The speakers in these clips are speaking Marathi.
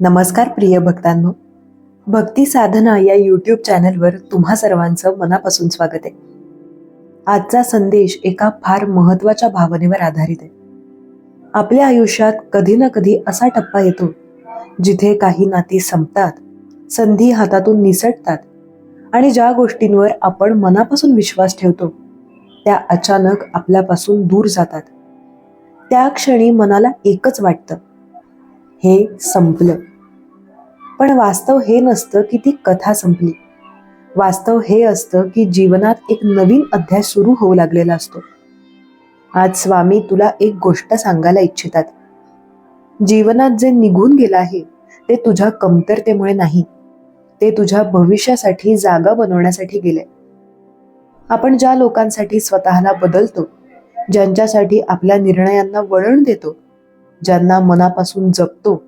नमस्कार प्रिय भक्तांनो. भक्ती साधना या यूट्यूब चॅनलवर तुम्हा सर्वांचं मनापासून स्वागत आहे. आजचा संदेश एका फार महत्त्वाच्या भावनेवर आधारित आहे. आपल्या आयुष्यात कधी ना कधी असा टप्पा येतो जिथे काही नाती संपतात संधी हातातून निसटतात आणि ज्या गोष्टींवर आपण मनापासून विश्वास ठेवतो त्या अचानक आपल्यापासून दूर जातात. त्या क्षणी मनाला एकच वाटतं हे संपलं. पण वास्तव हे नसतं की ती कथा संपली. वास्तव हे असतं की जीवनात एक नवीन अध्याय सुरू होऊ लागलेला असतो. आज स्वामी तुला एक गोष्ट सांगायला इच्छितात. जीवनात जे निघून गेलं आहे ते तुझ्या कमतरतेमुळे नाही. ते तुझ्या भविष्यासाठी जागा बनवण्यासाठी गेले. आपण ज्या लोकांसाठी स्वतःला बदलतो ज्यांच्यासाठी आपल्या निर्णयांना वळण देतो ज्यांना मनापासून जपतो.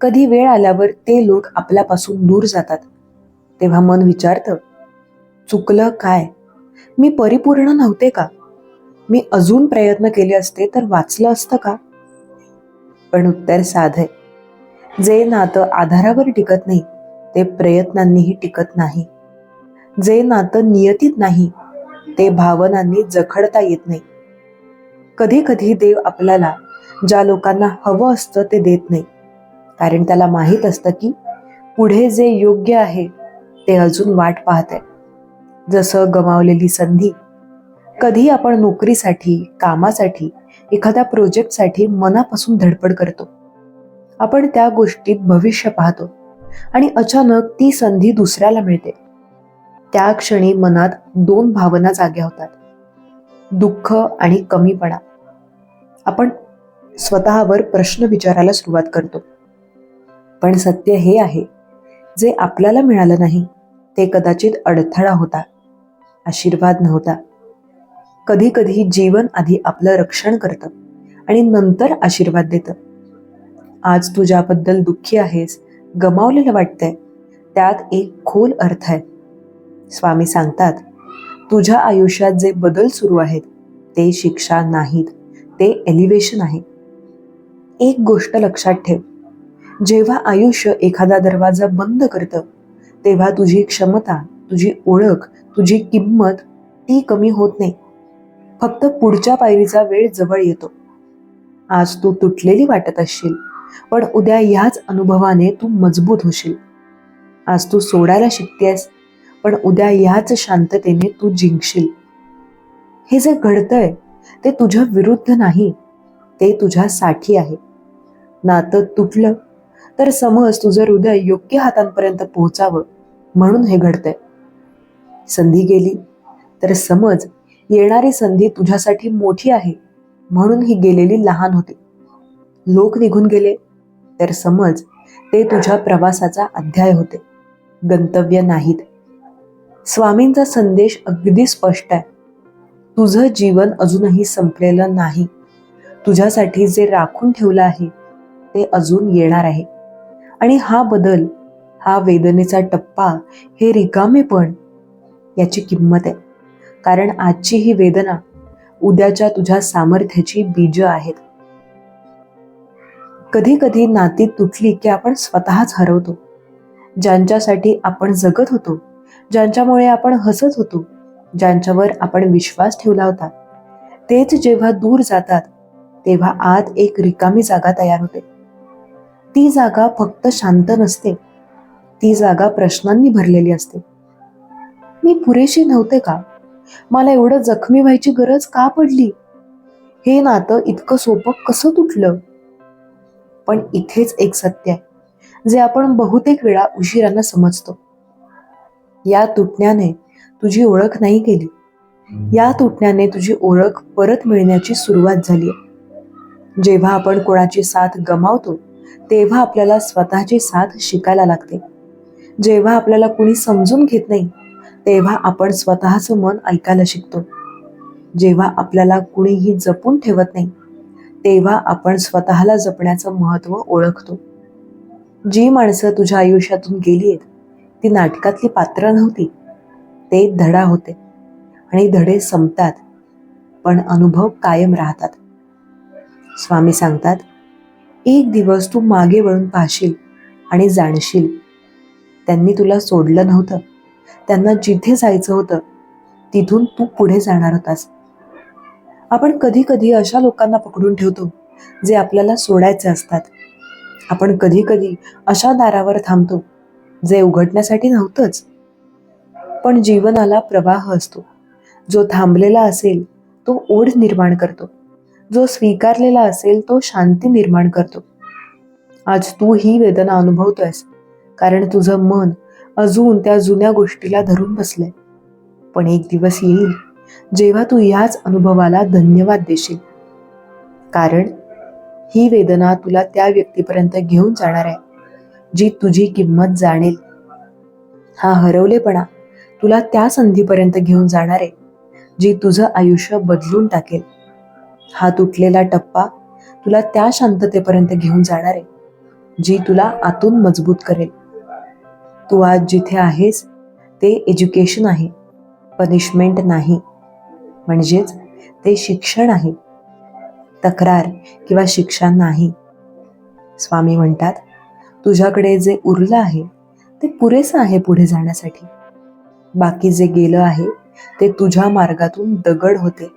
कधी वेळ आल्यावर ते लोक आपल्यापासून दूर जातात. तेव्हा मन विचारतं चुकलं काय? मी परिपूर्ण नव्हते का? मी अजून प्रयत्न केले असते तर वाचलं असतं का? पण उत्तर साध आहे. जे नातं आधारावर टिकत नाही ते प्रयत्नांनीही टिकत नाही. जे नातं नियतीत नाही ते भावनांनी जखडता येत नाही. कधी कधी देव आपल्याला ज्या लोकांना हवं असतं ते देत नाही. कारण त्याला माहीत असतं की पुढे जे योग्य आहे ते अजून वाट पाहत आहे. जसं गमावलेली संधी. कधी आपण नोकरीसाठी कामासाठी एखाद्या प्रोजेक्टसाठी मनापासून धडपड करतो. आपण त्या गोष्टीत भविष्य पाहतो आणि अचानक ती संधी दुसऱ्याला मिळते. त्या क्षणी मनात दोन भावना जाग्या होतात. दुःख आणि कमीपणा. आपण स्वतःवर प्रश्न विचारायला सुरुवात करतो. पण सत्य हे आहे जे आपल्याला मिळालं नाही ते कदाचित अडथळा होता आशीर्वाद नव्हता. कधी कधी जीवन आधी आपलं रक्षण करतं आणि नंतर आशीर्वाद देतं. आज तू ज्याबद्दल दुःखी आहेस गमावलेलं वाटतंय त्यात एक खोल अर्थ आहे. स्वामी सांगतात तुझ्या आयुष्यात जे बदल सुरू आहेत ते शिक्षा नाहीत ते एलिव्हेशन आहे. एक गोष्ट लक्षात ठेव. जेव्हा आयुष्य एखादा दरवाजा बंद करतं तेव्हा तुझी क्षमता तुझी ओळख तुझी किंमत ती कमी होत नाही. फक्त पुढच्या पायरीचा वेळ जवळ येतो. आज तू तुटलेली वाटत असशील पण उद्या ह्याच अनुभवाने तू मजबूत होशील. आज तू सोडायला शिकतेस पण उद्या ह्याच शांततेने तू जिंकशील. हे जे घडतंय ते तुझ्या विरुद्ध नाही ते तुझ्यासाठी आहे. नातं तुटलं तर समज तुझं हृदय योग्य हातांपर्यंत पोहोचावं म्हणून हे घडतंय. संधी गेली तर समज येणारी संधी तुझ्यासाठी मोठी आहे म्हणून ही गेलेली लहान होती. लोक निघून गेले तर समज ते तुझ्या प्रवासाचा अध्याय होते. गंतव्य नाहीत. स्वामींचा संदेश अगदी स्पष्ट आहे. तुझं जीवन अजूनही संपलेलं नाही. तुझ्यासाठी जे राखून ठेवलं आहे ते अजून येणार आहे. आणि हा बदल हा वेदनेचा टप्पा हे रिकामेपण याची किंमत आहे. कारण आजची ही वेदना उद्याच्या तुझ्या सामर्थ्याची बीज आहेत. कधी कधी नाती तुटली की आपण स्वतःच हरवतो. ज्यांच्यासाठी आपण जगत होतो ज्यांच्यामुळे आपण हसत होतो ज्यांच्यावर आपण विश्वास ठेवला होता तेच जेव्हा दूर जातात तेव्हा आत एक रिकामी जागा तयार होते. ती जागा फक्त शांत नसते. ती जागा प्रश्नांनी भरलेली असते. मी पुरेशी नव्हते का? मला एवढं जखमी व्हायची गरज का पडली? हे नातं इतकं सोपं कसं तुटलं? पण इथेच एक सत्य आहे जे आपण बहुतेक वेळा उशिरानं समजतो. या तुटण्याने तुझी ओळख नाही केली. या तुटण्याने तुझी ओळख परत मिळण्याची सुरुवात झाली जेव्हा आपण कोणाची साथ गमावतो तेव्हा आपल्याला स्वतःची साथ शिकायला लागते. जेव्हा आपल्याला कुणी समजून घेत नाही तेव्हा आपण स्वतःचं मन ऐकायला शिकतो. जेव्हा आपल्याला कुणीही जपून ठेवत नाही तेव्हा आपण स्वतःला जपण्याचं महत्त्व ओळखतो. जी माणसं तुझ्या आयुष्यातून गेली आहेत ती नाटकातली पात्र नव्हती. ते धडा होते आणि धडे संपतात पण अनुभव कायम राहतात. स्वामी सांगतात एक दिवस तू मागे वळून पाहशील आणि जाणशील. त्यांनी तुला सोडलं नव्हतं. त्यांना जिथे जायचं होतं तिथून तू पुढे जाणार होतास. आपण कधी कधी अशा लोकांना पकडून ठेवतो जे आपल्याला सोडायचे असतात. आपण कधी कधी अशा दारावर थांबतो जे उघडण्यासाठी नव्हतंच. पण जीवनाला प्रवाह असतो. जो थांबलेला असेल तो ओढ निर्माण करतो. जो स्वीकारलेला असेल तो शांती निर्माण करतो. आज तू ही वेदना अनुभवतोयस कारण तुझं मन अजून त्या जुन्या गोष्टीला धरून बसलंय. पण एक दिवस येईल जेव्हा तू ह्याच अनुभवाला धन्यवाद देशील. कारण ही वेदना तुला त्या व्यक्तीपर्यंत घेऊन जाणार आहे जी तुझी किंमत जाणेल. हा हरवलेपणा तुला त्या संधीपर्यंत घेऊन जाणार आहे जी तुझं आयुष्य बदलून टाकेल. हा तुटलेला टप्पा तुला त्या शांततेपर्यंत घेऊन जाणार आहे जी तुला आतून मजबूत करेल. तू आज जिथे आहेस ते एज्युकेशन आहे पनिशमेंट नाही म्हणजेच ते शिक्षण आहे तक्रार किंवा शिक्षा नाही. स्वामी म्हणतात तुझ्याकडे जे उरलं आहे ते पुरेसं आहे पुढे जाण्यासाठी. बाकी जे गेलं आहे ते तुझ्या मार्गातून दगड होते.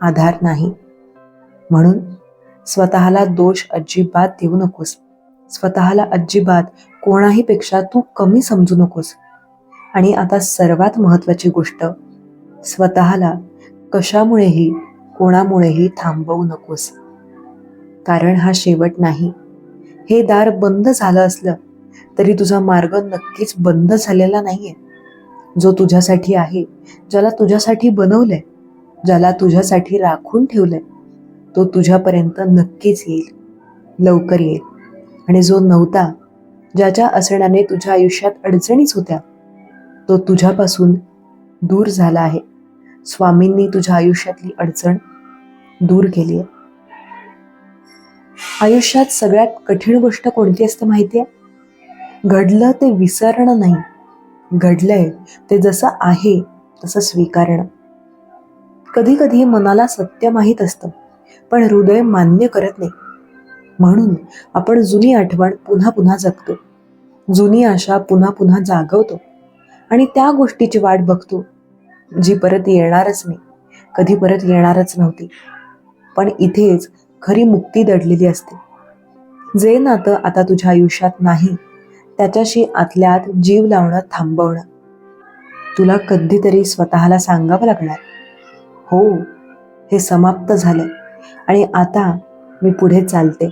आधार नाही. म्हणून स्वतःला दोष अजिबात देऊ नकोस. स्वतःला अजिबात कोणाही पेक्षा तू कमी समजू नकोस. आणि आता सर्वात महत्वाची गोष्ट स्वतःला कशामुळेही कोणामुळेही थांबवू नकोस. कारण हा शेवट नाही. हे दार बंद झालं असलं तरी तुझा मार्ग नक्कीच बंद झालेला नाहीये. जो तुझ्यासाठी आहे ज्याला तुझ्यासाठी बनवलंय ज्याला तुझ्यासाठी राखून ठेवलंय तो तुझ्यापर्यंत नक्कीच येईल लवकर येईल. आणि जो नव्हता ज्याच्या असण्याने तुझ्या आयुष्यात अडचणीच होत्या तो तुझ्यापासून दूर झाला आहे. स्वामींनी तुझ्या आयुष्यातली अडचण दूर केली आहे. आयुष्यात सगळ्यात कठीण गोष्ट कोणती असते माहिती आहे घडलं ते विसरणं नाही. घडलंय ते जसं आहे तसं स्वीकारणं. कधी कधी मनाला सत्य माहीत असतं पण हृदय मान्य करत नाही. म्हणून आपण जुनी आठवण पुन्हा पुन्हा जगतो. जुनी आशा पुन्हा पुन्हा जागवतो. आणि त्या गोष्टीची वाट बघतो जी परत येणारच नाही कधी परत येणारच नव्हती. पण इथेच खरी मुक्ती दडलेली असते. जे नातं आता तुझ्या आयुष्यात नाही त्याच्याशी आतल्यात जीव लावणं थांबवणं. तुला कधीतरी स्वतःला सांगावं लागणार. हो हे समाप्त झालं आणि आता मी पुढे चालते.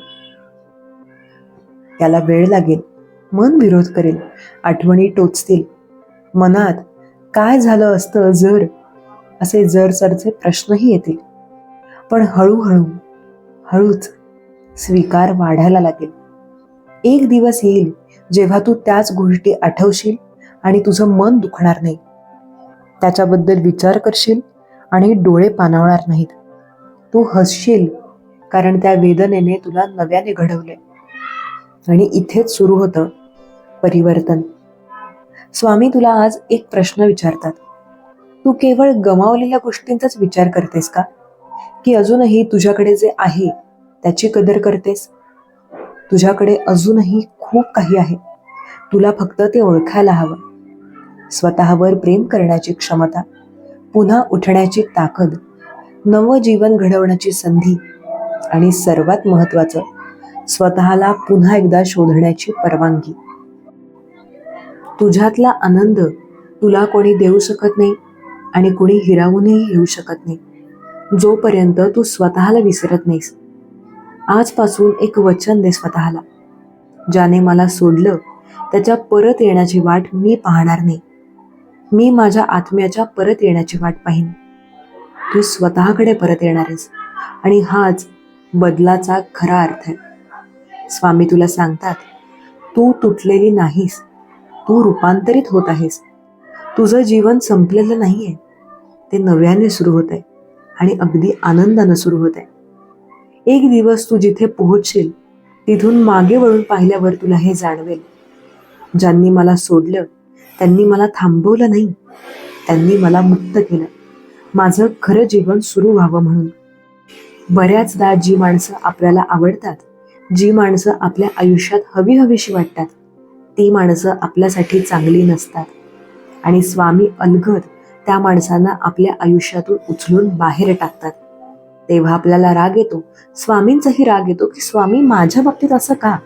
त्याला वेळ लागेल मन विरोध करेल आठवणी टोचतील. मनात काय झालं असतं जर? असे जर सरचे प्रश्नही येतील. पण हळूहळू हळूच स्वीकार वाढायला लागेल. एक दिवस येईल जेव्हा तू त्याच गोष्टी आठवशील आणि तुझं मन दुखणार नाही. त्याच्याबद्दल विचार करशील आणि डोळे पाणावणार नाहीत. तू हसशील कारण त्या वेदनेने तुला नव्याने घडवले. आणि इथेच सुरू होतं परिवर्तन. स्वामी तुला आज एक प्रश्न विचारतात. तू केवळ गमावलेल्या गोष्टींचाच विचार करतेस का? की अजूनही तुझ्याकडे जे आहे त्याची कदर करतेस? तुझ्याकडे अजूनही खूप काही आहे. तुला फक्त ते ओळखायला हवं. स्वतःवर प्रेम करण्याची क्षमता. पुन्हा उठण्याची ताकद नवजीवन घडवण्याची संधी आणि सर्वात महत्वाचं स्वतःला पुन्हा एकदा शोधण्याची परवानगी. तुझ्यातला आनंद तुला कोणी देऊ शकत नाही आणि कोणी हिरावूनही घेऊ शकत नाही. जोपर्यंत तू स्वतःला विसरत नाहीस. आजपासून एक वचन दे स्वतःला. ज्याने मला सोडलं त्याच्या परत येण्याची वाट मी पाहणार नाही. मी माझ्या आत्म्याच्या परत येण्याची वाट पाहिन. तू स्वतःकडे परत येणार आहेस. आणि हाच बदलाचा खरा अर्थ आहे. स्वामी तुला सांगतात तू तुटलेली नाहीस. तू रूपांतरित होत आहेस. तुझं जीवन संपलेलं नाहीये. ते नव्याने सुरू होत आहे आणि अगदी आनंदानं सुरू होत आहे एक दिवस तू जिथे पोहोचशील तिथून मागे वळून पाहिल्यावर तुला हे जाणवेल. ज्यांनी मला सोडलं त्यांनी मला थांबवलं नाही. त्यांनी मला मुक्त केलं. माझं खरं जीवन सुरू व्हावं म्हणून. बऱ्याचदा जी माणसं आपल्याला आवडतात जी माणसं आपल्या आयुष्यात हवी हवीशी वाटतात ती माणसं आपल्यासाठी चांगली नसतात. आणि स्वामी अलगद त्या माणसांना आपल्या आयुष्यातून उचलून बाहेर टाकतात. तेव्हा आपल्याला राग येतो स्वामींचाही राग येतो की स्वामी माझ्या बाबतीत असं का?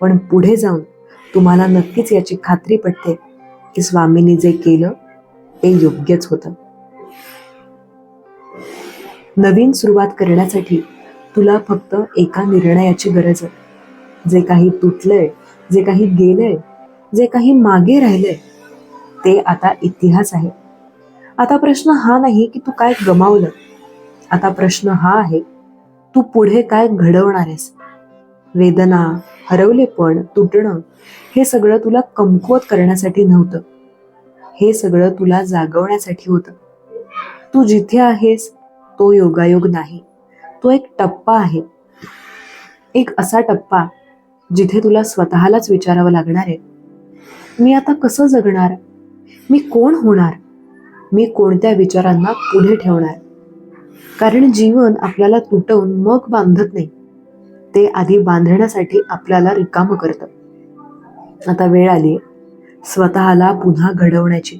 पण पुढे जाऊन तुम्हाला नक्कीच याची खात्री पडते की स्वामींनी जे केलं ते योग्यच होतं. नवीन सुरुवात करण्यासाठी तुला फक्त एका निर्णयाची गरज आहे. जे काही तुटलंय जे काही गेलंय जे काही मागे राहिलंय ते आता इतिहास आहे. आता प्रश्न हा नाही की तू काय गमावलं. आता प्रश्न हा आहे तू पुढे काय घडवणार आहेस? वेदना हरवलेपण तुटणं हे सगळं तुला कमकुवत करण्यासाठी नव्हतं. हे सगळं तुला जागवण्यासाठी होतं. तू जिथे आहेस तो योगायोग नाही. तो एक टप्पा आहे. एक असा टप्पा जिथे तुला स्वतःलाच विचारावं लागणार आहे. मी आता कसं जगणार? मी कोण होणार? मी कोणत्या विचारांना पुढे ठेवणार? कारण जीवन आपल्याला तुटवून मग बांधत नाही. ते आधी बांधण्यासाठी आपल्याला रिकामं करतं. आता वेळ आली स्वतःला पुन्हा घडवण्याची.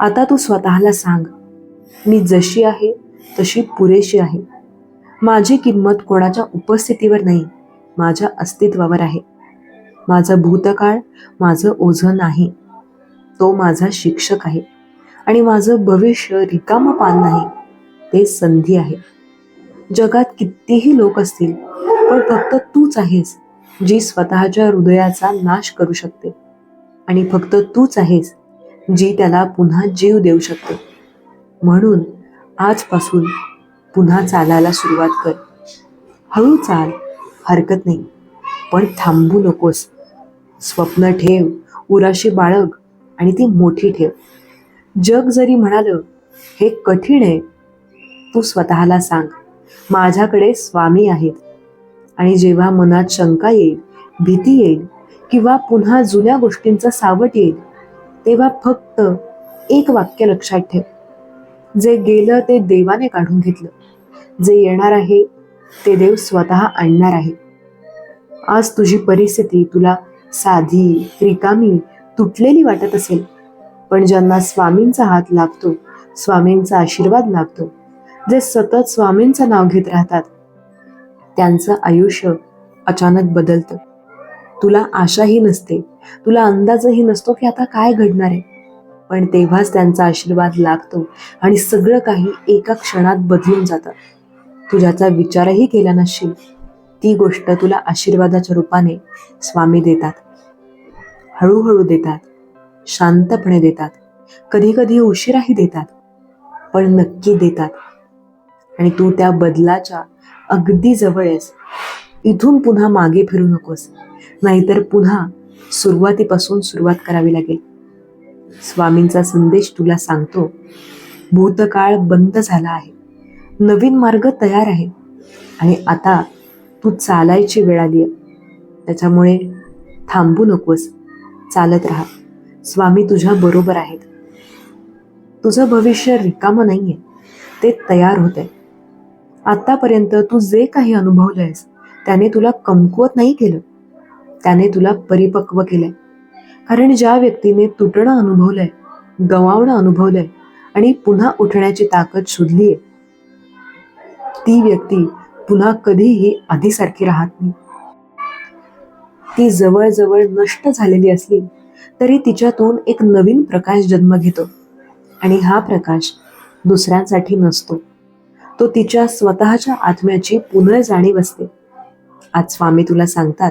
आता तू स्वतःला सांग मी जशी आहे तशी पुरेशी आहे. माझी किंमत कोणाच्या उपस्थितीवर नाही माझ्या अस्तित्वावर आहे. माझं भूतकाळ माझं ओझं नाही. तो माझा शिक्षक आहे. आणि माझं भविष्य रिकामं पान नाही. ते संधी आहे. जगात कितीही लोक असतील पण फक्त तूच आहेस जी स्वतःच्या हृदयाचा नाश करू शकते. आणि फक्त तूच आहेस जी त्याला पुन्हा जीव देऊ शकते. म्हणून आजपासून पुन्हा चालायला सुरुवात कर. हळू चाल हरकत नाही पण थांबू नकोस. स्वप्न ठेव उराशी बाळग आणि ती मोठी ठेव. जग जरी म्हणालं हे कठीण आहे. तू स्वतःला सांग माझ्याकडे स्वामी आहेत. आणि जेव्हा मनात शंका येईल भीती येईल किंवा पुन्हा जुन्या गोष्टींचं सावट येईल तेव्हा फक्त एक वाक्य लक्षात ठेव. जे गेलं ते देवाने काढून घेतलं. जे येणार आहे ते देव स्वतः आणणार आहे. आज तुझी परिस्थिती तुला साधी रिकामी तुटलेली वाटत असेल पण ज्यांना स्वामींचा हात लागतो स्वामींचा आशीर्वाद लागतो जे सतत स्वामींचं नाव घेत राहतात त्यांचं आयुष्य अचानक बदलतं. तुला आशाही नसते. तुला अंदाजही नसतो की आता काय घडणार आहे. पण तेव्हाच त्यांचा आशीर्वाद लागतो आणि सगळं काही एका क्षणात बदलून जातं. तू ज्याचा विचारही केला नसशील. ती गोष्ट तुला आशीर्वादाच्या रूपाने स्वामी देतात. हळूहळू देतात. शांतपणे देतात. कधी कधी उशिराही देतात. पण नक्की देतात. आणि तू त्या बदलाच्या अगदी जवळ आहेस इथून पुन्हा मागे फिरू नकोस. नाहीतर पुन्हा सुरुवातीपासून सुरुवात करावी लागेल. स्वामींचा संदेश तुला सांगतो भूतकाळ बंद झाला आहे. नवीन मार्ग तयार आहे. आणि आता तू चालायची वेळ आली आहे. त्याच्यामुळे थांबू नकोस. चालत राहा. स्वामी तुझ्या बरोबर आहेत. तुझं भविष्य रिकामं नाही आहे ते तयार होत आहे आतापर्यंत तू जे काही अनुभवलंयस त्याने तुला कमकुवत नाही केलं. त्याने तुला परिपक्व केलंय. कारण ज्या व्यक्तीने तुटणं अनुभवलंय गमावणं अनुभवलंय आणि पुन्हा उठण्याची ताकद शोधलीये ती व्यक्ती पुन्हा कधीही आधीसारखी राहत नाही. ती जवळजवळ नष्ट झालेली असली तरी तिच्यातून एक नवीन प्रकाश जन्म घेतो आणि हा प्रकाश दुसऱ्यांसाठी नसतो. तो तिच्या स्वतःच्या आत्म्याची पुनर्जाणीव असते. आज स्वामी तुला सांगतात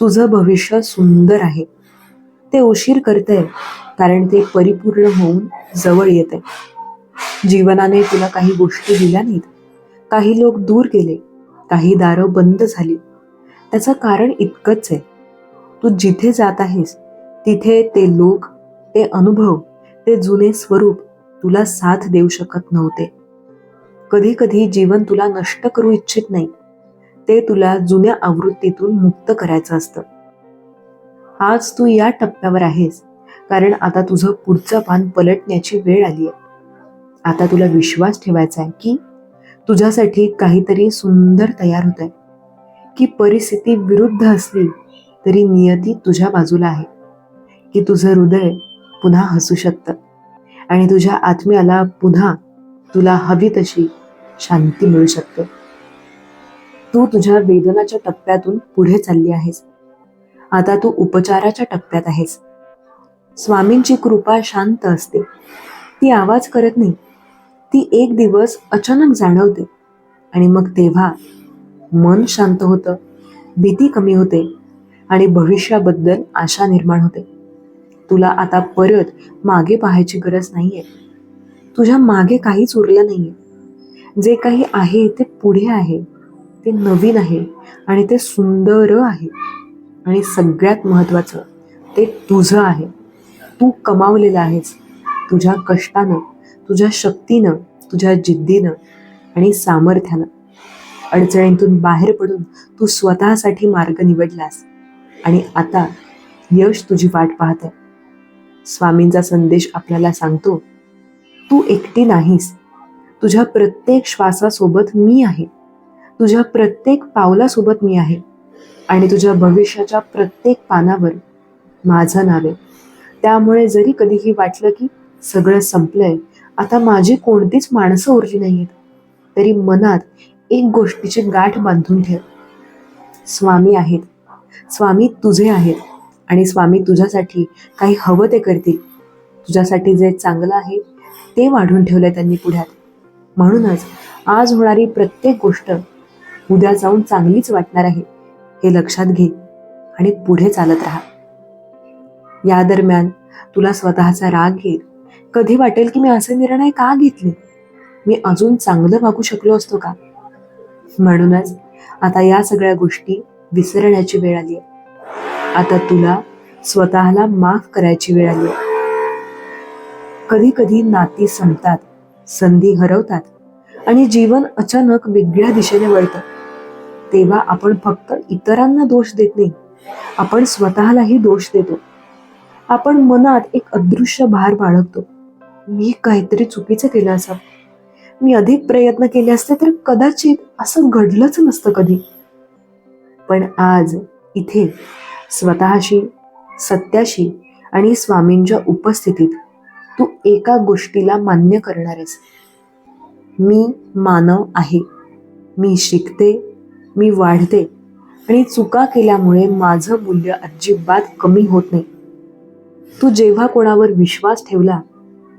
तुझं भविष्य सुंदर आहे. ते उशीर करतंय कारण ते परिपूर्ण होऊन जवळ येते जीवनाने तुला काही गोष्टी दिल्या नाहीत. काही लोक दूर गेले काही दारं बंद झाली. त्याचं कारण इतकंच आहे. तू जिथे जात आहेस तिथे ते लोक ते अनुभव ते जुने स्वरूप तुला साथ देऊ शकत नव्हते. कधी कधी जीवन तुला नष्ट करू इच्छित नाही. ते तुला जुन्या आवृत्तीतून मुक्त करायचं असतं. आज तू या टप्प्यावर आहेस कारण आता तुझं पुढचं पान पलटण्याची वेळ आली आहे आता तुला विश्वास ठेवायचा आहे की तुझ्यासाठी काहीतरी सुंदर तयार होत आहे की परिस्थिती विरुद्ध असली तरी नियती तुझ्या बाजूला आहे. की तुझं हृदय पुन्हा हसू शकतं आणि तुझ्या आत्म्याला पुन्हा तुला हवी तशी शांती मिळू शकते. तू तुझ्या वेदनाच्या टप्प्यातून पुढे चालली आहेस. आता तू उपचाराच्या टप्प्यात आहेस. स्वामींची कृपा शांत असते. ती आवाज करत नाही. ती एक दिवस अचानक जाणवते. आणि मग तेव्हा मन शांत होतं भीती कमी होते आणि भविष्याबद्दल आशा निर्माण होते. तुला आता परत मागे पाहायची गरज नाहीये. तुझ्या मागे काहीच उरलं नाहीये. जे काही आहे ते पुढे आहे ते नवीन आहे आणि ते सुंदर आहे आणि सगळ्यात महत्त्वाचं ते तुझं आहे. तू कमावलेलं आहेस. तुझ्या कष्टानं तुझ्या शक्तीनं तुझ्या जिद्दीनं आणि सामर्थ्यानं. अडचणींतून बाहेर पडून तू स्वतःसाठी मार्ग निवडलास आणि आता यश तुझी वाट पाहते स्वामींचा संदेश आपल्याला सांगतो तू एकटी नाहीस. तुझ्या प्रत्येक श्वासासोबत मी आहे. तुझ्या प्रत्येक पावलासोबत मी आहे. आणि तुझ्या भविष्याच्या प्रत्येक पानावर माझं नाव आहे. त्यामुळे जरी कधीही वाटलं की सगळं संपलंय आता माझी कोणतीच माणसं उरली नाहीत तरी मनात एक गोष्टीची गाठ बांधून ठेव. स्वामी आहेत. स्वामी तुझे आहेत. आणि स्वामी तुझ्यासाठी काही हवं ते करतील. तुझ्यासाठी जे चांगलं आहे ते वाढून ठेवलंय त्यांनी पुढ्यात. म्हणूनच आज होणारी प्रत्येक गोष्ट उद्या जाऊन चांगलीच वाटणार आहे हे लक्षात घे आणि पुढे चालत राहा. या दरम्यान तुला स्वतःचा राग येईल. कधी वाटेल की मी असे निर्णय का घेतले? मी अजून चांगलं वागू शकलो असतो का? म्हणूनच आता या सगळ्या गोष्टी विसरण्याची वेळ आली आहे आता तुला स्वतःला माफ करायची वेळ आली आहे कधी कधी नाती संपतात संधी हरवतात आणि जीवन अचानक वेगळ्या दिशेने वळतं. तेव्हा आपण फक्त इतरांना दोष देत नाही आपण स्वतःलाही दोष देतो. आपण मनात एक अदृश्य भार बाळगतो. मी काहीतरी चुकीचं केलं असं मी अधिक प्रयत्न केले असते तर कदाचित असं घडलंच नसतं कधी. पण आज इथे स्वतःशी सत्याशी आणि स्वामींच्या उपस्थितीत तू एका गोष्टीला मान्य करणार आहेस मी मानव आहे. मी शिकते मी वाढते आणि चुका केल्यामुळे माझं मूल्य अजिबात कमी होत नाही. तू जेव्हा कोणावर विश्वास ठेवला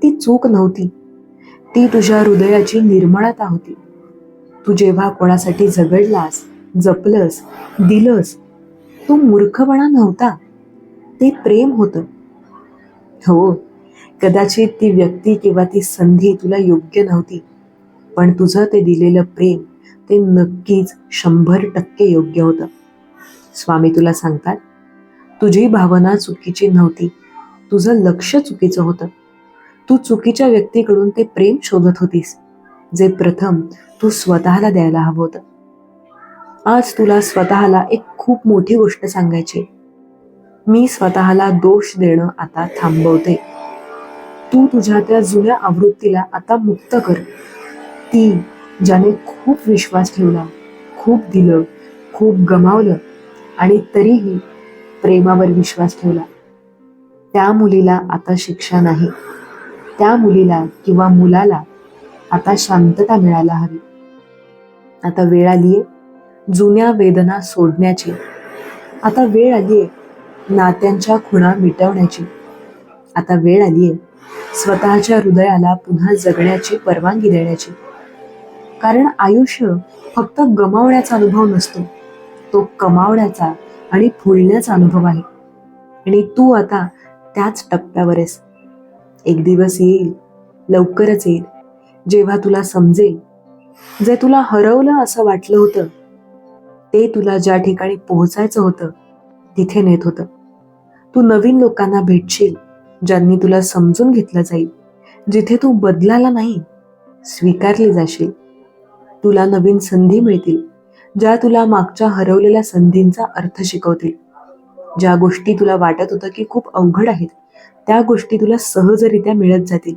ती चूक नव्हती. ती तुझ्या हृदयाची निर्मळता होती. तू जेव्हा कोणासाठी झगडलास जपलंस दिलंस तो मूर्खपणा नव्हता. ते प्रेम होतं. हो कदाचित ती व्यक्ती किंवा ती संधी तुला योग्य नव्हती पण तुझं ते दिलेलं प्रेम ते नक्कीच शंभर टक्के योग्य होतं. स्वामी तुला सांगतात तुझी भावना चुकीची नव्हती तुझं लक्ष चुकीचं होतं. तू चुकीच्या व्यक्तीकडून ते प्रेम शोधत होतीस जे प्रथम तू स्वतःला द्यायला हवं होतं. आज तुला स्वतःला एक खूप मोठी गोष्ट सांगायची मी स्वतःला दोष देणं आता थांबवते. तू तुझ्या त्या जुन्या आवृत्तीला आता मुक्त कर. ती ज्याने खूप विश्वास ठेवला खूप दिलं खूप गमावलं आणि तरीही प्रेमावर विश्वास ठेवला. त्या मुलीला आता शिक्षा नाही. त्या मुलीला किंवा मुलाला आता शांतता मिळायला हवी. आता वेळ आलीये जुन्या वेदना सोडण्याची. आता वेळ आलीये नात्यांच्या खुणा मिटवण्याची. आता वेळ आलीये स्वतःच्या हृदयाला पुन्हा जगण्याची परवानगी देण्याची. कारण आयुष्य फक्त गमावण्याचा अनुभव नसतो. तो कमावण्याचा आणि फुलण्याचा अनुभव आहे. आणि तू आता त्याच टप्प्यावर आहेस. एक दिवस येईल लवकरच येईल जेव्हा तुला समजेल. जे तुला हरवलं असं वाटलं होतं ते तुला ज्या ठिकाणी पोहोचायचं होतं तिथे नेत होतं. तू नवीन लोकांना भेटशील. ज्यांनी तुला समजून घेतलं जाईल जिथे तू बदलाला नाही स्वीकारली जाशील. तुला नवीन संधी मिळतील ज्या तुला मागच्या हरवलेल्या संधींचा अर्थ शिकवतील. ज्या गोष्टी तुला वाटत होतं की खूप अवघड आहेत त्या गोष्टी तुला सहजरित्या मिळत जातील.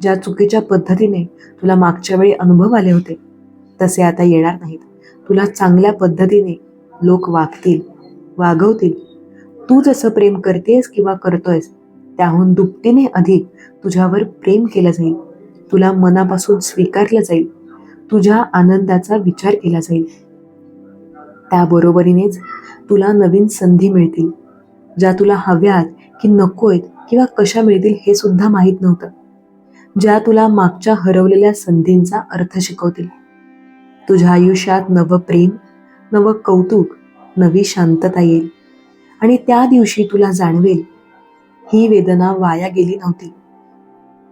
ज्या चुकीच्या पद्धतीने तुला मागच्या वेळी अनुभव आले होते तसे आता येणार नाहीत. तुला चांगल्या पद्धतीने लोक वागतील वागवतील. तू जसं प्रेम करतेस किंवा करतोयस त्याहून दुपटीने अधिक तुझ्यावर प्रेम केलं जाईल. तुला मनापासून स्वीकारलं जाईल. तुझ्या आनंदाचा विचार केला जाईल. त्याबरोबरीनेच तुला नवीन संधी मिळतील. ज्या तुला हव्यात की नकोयत किंवा कशा मिळतील हे सुद्धा माहीत नव्हतं. ज्या तुला मागच्या हरवलेल्या संधींचा अर्थ शिकवतील. तुझ्या आयुष्यात नवं प्रेम नवं कौतुक नवी शांतता येईल. आणि त्या दिवशी तुला जाणवेल ही वेदना वाया गेली नव्हती.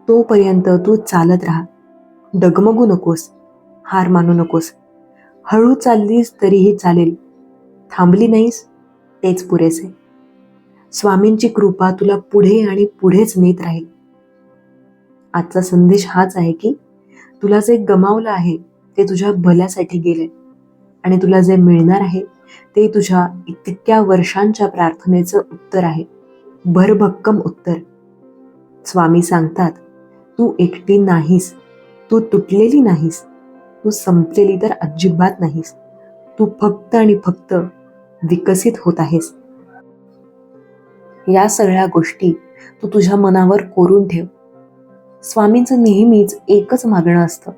तोपर्यंत तू चालत राहा. डगमगू नकोस. हार मानू नकोस. हळू चाललीस तरीही चालेल. थांबली नाहीस? तेच पुरेसे. स्वामींची कृपा तुला पुढे आणि पुढेच नेत राहील. आजचा संदेश हाच आहे की तुला जे गमावलं आहे ते तुझ्या भल्यासाठी गेले आणि तुला जे मिळणार आहे ते तुझ्या इतक्या वर्षांच्या प्रार्थनेचं उत्तर आहे. भरभक्कम उत्तर. स्वामी सांगतात तू एकटी नाहीस तू तुटलेली नाहीस तू संपलेली तर अजिबात नाहीस तू फक्त आणि फक्त विकसित होत आहेस. या सगळ्या गोष्टी तू तुझ्या मनावर कोरून ठेव. स्वामींचं नेहमीच एकच मागणं असतं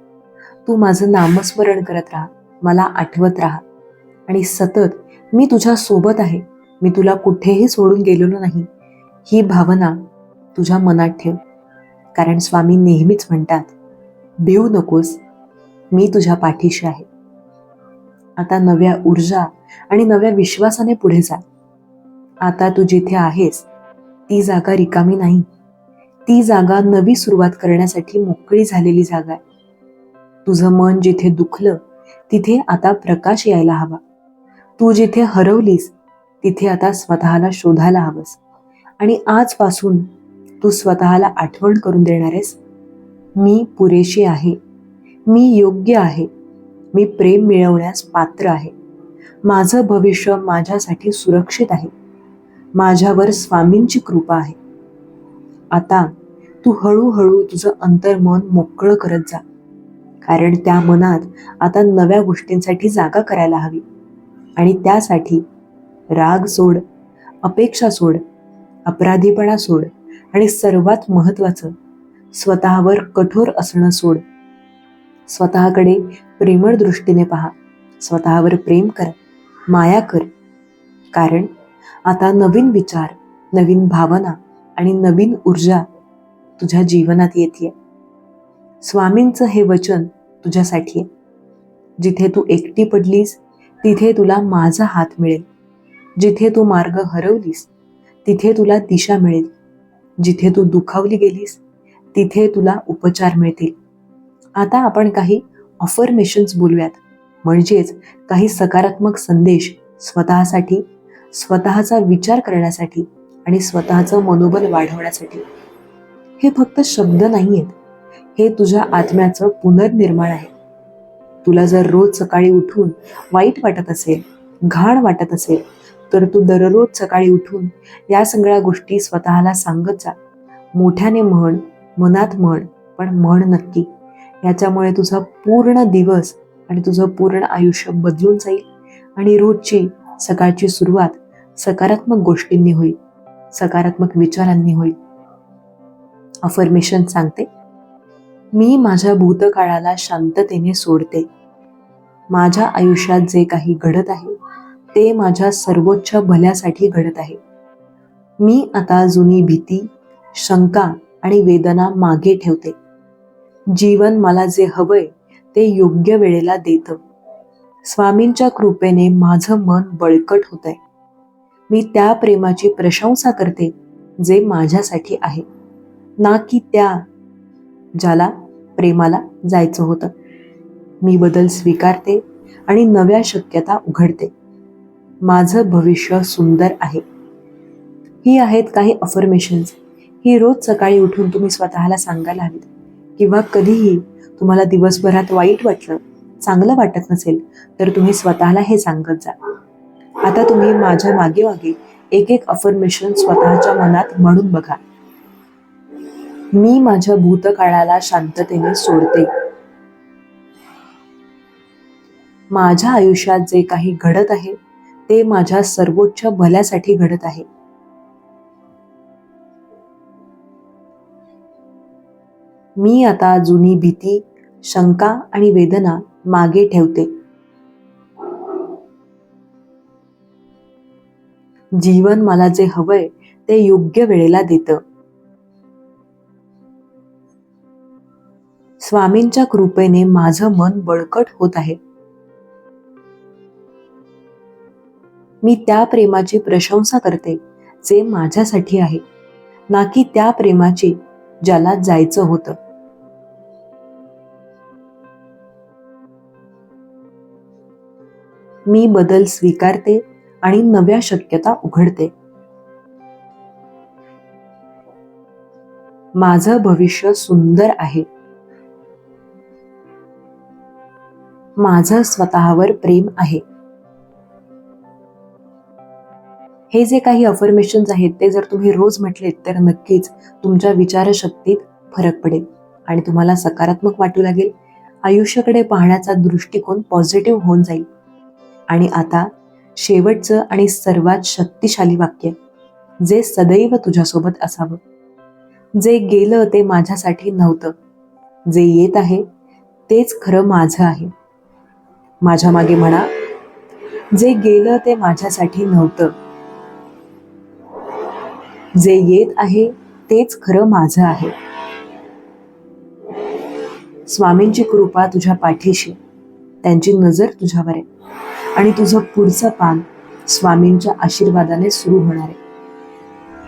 तू माझं नामस्मरण करत राहा मला आठवत राहा आणि सतत मी तुझ्या सोबत आहे मी तुला कुठेही सोडून गेलेलो नाही. ही भावना तुझ्या मनात ठेव. कारण स्वामी नेहमीच म्हणतात भिवू नकोस मी तुझ्या पाठीशी आहे. आता नव्या ऊर्जा आणि नव्या विश्वासाने पुढे जा. आता तू जिथे आहेस ती जागा रिकामी नाही. ती जागा नवी सुरुवात करण्यासाठी मोकळी झालेली जागा आहे. तुझं मन जिथे दुखलं तिथे आता प्रकाश यायला हवा. तू जिथे हरवलीस तिथे आता स्वतःला शोधायला हवंस. आणि आजपासून तू स्वतःला आठवण करून देणार आहेस. मी पुरेशी आहे. मी योग्य आहे. मी प्रेम मिळवण्यास पात्र आहे. माझं भविष्य माझ्यासाठी सुरक्षित आहे. माझ्यावर स्वामींची कृपा आहे. आता तू हळूहळू तुझं अंतर्मन मोकळं करत जा. कारण त्या मनात आता नव्या गोष्टींसाठी जागा करायला हवी. आणि त्यासाठी राग सोड अपेक्षा सोड अपराधीपणा सोड आणि सर्वात महत्त्वाचं स्वतःवर कठोर असणं सोड. स्वतःकडे प्रेमळ दृष्टीने पहा. स्वतःवर प्रेम कर. माया कर. कारण आता नवीन विचार नवीन भावना आणि नवीन ऊर्जा तुझ्या जीवनात येते स्वामींचं हे वचन तुझ्यासाठी आहे. जिथे तू एकटी पडलीस तिथे तुला माझा हात मिळेल. जिथे तू मार्ग हरवलीस तिथे तुला दिशा मिळेल. जिथे तू दुखावली गेलीस तिथे तुला उपचार मिळतील. आता आपण काही ऑफर्मेशन्स बोलूयात. म्हणजेच काही सकारात्मक संदेश स्वतःसाठी स्वतःचा विचार करण्यासाठी आणि स्वतःचं मनोबल वाढवण्यासाठी. हे फक्त शब्द नाही आहेत हे तुझ्या आत्म्याचं पुनर्निर्माण आहे. तुला जर रोज सकाळी उठून वाईट वाटत असेल घाण वाटत असेल तर तू दररोज सकाळी उठून या सगळ्या गोष्टी स्वतःला सांगत जा. मोठ्याने म्हण मनात म्हण पण म्हण नक्की. याच्यामुळे तुझा पूर्ण दिवस आणि तुझं पूर्ण आयुष्य बदलून जाईल आणि रोजची सकाळची सुरुवात सकारात्मक गोष्टींनी होईल सकारात्मक विचारांनी होईल. अफर्मेशन सांगते. मी माझ्या भूतकाळाला शांततेने सोडते. माझ्या आयुष्यात जे काही घडत आहे ते माझ्या सर्वोच्च भल्यासाठी घडत आहे. मी आता जुनी भीती शंका आणि वेदना मागे ठेवते. जीवन मला जे हवंय ते योग्य वेळेला देतं. स्वामींच्या कृपेने माझं मन बळकट होत आहे मी त्या प्रेमाची प्रशंसा करते जे माझ्यासाठी आहे. ना की त्या ज्याला प्रेमाला जायचं होतं. मी बदल स्वीकारते आणि नव्या शक्यता उघडते. माझं भविष्य सुंदर आहे. ही आहेत काही अफर्मेशन्स ही रोज सकाळी उठून तुम्ही स्वतःला सांगायला हवीत. किंवा कधीही तुम्हाला दिवसभरात वाईट वाटलं चांगलं वाटत नसेल तर तुम्ही स्वतःला हे सांगत जा. आता तुम्ही माझ्या मागे मागे एक एक अफर्मेशन स्वतःच्या मनात म्हणून बघा. मी माझ्या भूतकाळाला शांततेने सोडते. माझ्या आयुष्यात जे काही घडत आहे ते माझ्या सर्वोच्च भल्यासाठी घडत आहे. मी आता जुनी भीती शंका आणि वेदना मागे ठेवते. जीवन मला जे हवंय ते योग्य वेळेला देतं. स्वामींच्या कृपेने माझं मन बळकट होत आहे. मी त्या प्रेमाची प्रशंसा करते जे माझ्यासाठी आहे. ना की त्या प्रेमाची ज्याला जायचं होतं. मी बदल स्वीकारते आणि नव्या शक्यता उघडते. माझं भविष्य सुंदर आहे. माझं स्वतःवर प्रेम आहे. हे जे काही अफर्मेशन्स आहेत ते जर तुम्ही रोज म्हटलेत तर नक्कीच तुमच्या विचारशक्तीत फरक पडेल आणि तुम्हाला सकारात्मक वाटू लागेल. आयुष्याकडे पाहण्याचा दृष्टिकोन पॉझिटिव्ह होऊन जाईल. आणि आता शेवटचं आणि सर्वात शक्तिशाली वाक्य जे सदैव तुझ्यासोबत असावं. जे गेलं ते माझ्यासाठी नव्हतं. जे येत आहे तेच खरं माझं आहे. माझ्या मागे म्हणा जे गेलं ते माझ्यासाठी नव्हतं. जे येत आहे तेच खरं माझं आहे. स्वामींची कृपा तुझ्या पाठीशी त्यांची नजर तुझ्यावर आहे. आणि तुझं पुढचं पान स्वामींच्या आशीर्वादाने सुरू होणार आहे.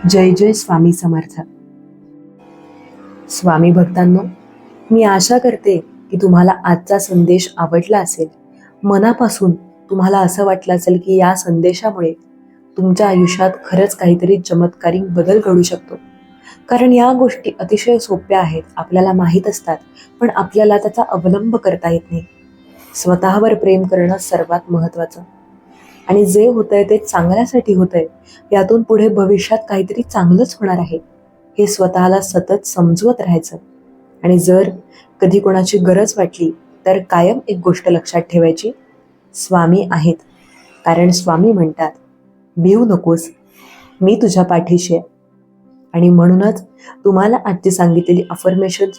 जय जय स्वामी समर्थ. स्वामी भक्तांनो मी आशा करते की तुम्हाला आजचा संदेश आवडला असेल. मनापासून तुम्हाला असं वाटलं असेल की या संदेशामुळे तुमच्या आयुष्यात खरंच काहीतरी चमत्कारिक बदल घडू शकतो. कारण या गोष्टी अतिशय सोप्या आहेत आपल्याला माहीत असतात पण आपल्याला त्याचा अवलंब करता येत नाही. स्वतःवर प्रेम करणं सर्वात महत्त्वाचं. आणि जे होतंय ते चांगल्यासाठी होतंय यातून पुढे भविष्यात काहीतरी चांगलंच होणार आहे. हे स्वतःला सतत समजवत राहायचं. आणि जर कधी कोणाची गरज वाटली तर कायम एक गोष्ट लक्षात ठेवायची स्वामी आहेत. कारण स्वामी म्हणतात भिवू नकोस. मी तुझ्या पाठीशी आहे. आणि म्हणूनच तुम्हाला आजची सांगितलेली अफर्मेशन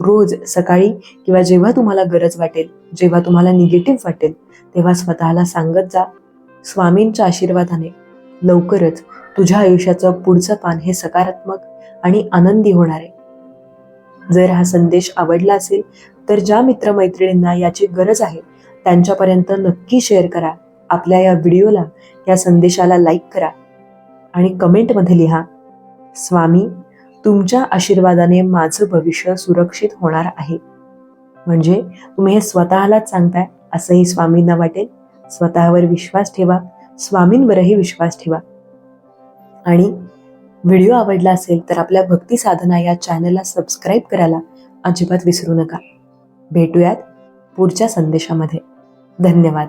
रोज सकाळी किंवा जेव्हा तुम्हाला गरज वाटेल जेव्हा तुम्हाला निगेटिव्ह वाटेल तेव्हा स्वतःला सांगत जा स्वामींच्या आशीर्वादाने. लवकरच तुझ्या आयुष्याचं पुढचं पान हे सकारात्मक आणि आनंदी होणार आहे. जर हा संदेश आवडला असेल तर ज्या मित्रमैत्रिणींना याची गरज आहे त्यांच्यापर्यंत नक्की शेअर करा. आपल्या या व्हिडिओला या संदेशाला लाईक करा आणि कमेंटमध्ये लिहा स्वामी तुमच्या आशीर्वादाने माझं भविष्य सुरक्षित होणार आहे. म्हणजे तुम्ही हे स्वतःलाच सांगताय असंही स्वामींना वाटेल. स्वतःवर विश्वास ठेवा स्वामींवरही विश्वास ठेवा. आणि व्हिडिओ आवडला असेल तर आपल्या भक्ती साधना या चॅनलला सबस्क्राईब करायला अजिबात विसरू नका. भेटूयात पुढच्या संदेशामध्ये. धन्यवाद.